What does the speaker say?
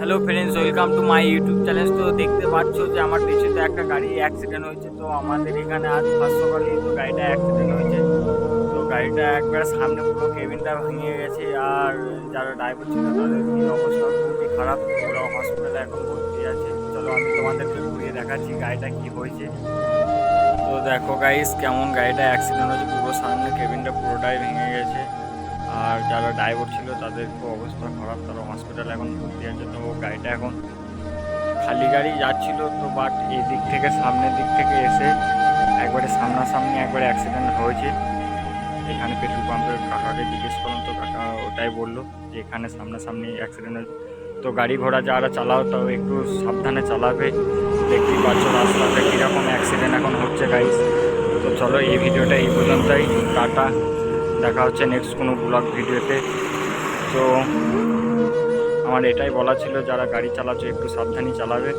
Hello friends welcome to my YouTube channel তো দেখতে পাচ্ছ যে আমার পেছনে একটা গাড়ি অ্যাক্সিডেন্ট হয়েছে। তো আমাদের এখানে আজ ফার্স্ট সকালে তো গাড়িটা অ্যাক্সিডেন্ট হয়েছে। তো গাড়িটা একবার সামনে পুরো কেবিনটা ভেঙে গেছে আর যারা ড্রাইভার ছিল তাদের কি অবস্থা? খুবই খারাপ। ওরা হসপিটালে এখন ভর্তি আছে। চলো আমি তোমাদেরকে ঘুরিয়ে দেখাচ্ছি গাড়িটা কি হয়েছে। তো দেখো গাইস কেমন গাড়িটা অ্যাক্সিডেন্ট হয়েছে। পুরো সামনে কেবিনটা পুরোটাই ভেঙে গেছে। আর যারা ড্রাইভার ছিল, তাদের খুব অবস্থা খারাপ। তারা হসপিটালে এখন ভর্তি আছে। তো গাড়িটা এখন খালি গাড়ি যাচ্ছিল তো বাট এই দিক থেকে, সামনের দিক থেকে এসে একবারে সামনাসামনি একবারে অ্যাক্সিডেন্ট হয়েছে। এখানে পেট্রোল পাম্পের কাকাকে জিজ্ঞেস করলাম, তো কাকা ওটাই বলল যে, এখানে সামনাসামনি অ্যাক্সিডেন্ট হয়েছে। তো গাড়ি ঘোড়া যারা চালাও, তাও একটু সাবধানে চালাবে। দেখতেই পাচ্ছ রাস্তাতে কীরকম অ্যাক্সিডেন্ট এখন হচ্ছে গাড়ি তো চলো, এই ভিডিওটা এই পর্যন্তই। টাটা। দেখা হচ্ছে নেক্সট কোনো ব্লগ ভিডিওতে। তো আমার এটাই বলা ছিল, যারা গাড়ি চালাচ্ছে একটু সাবধানে চালাবে।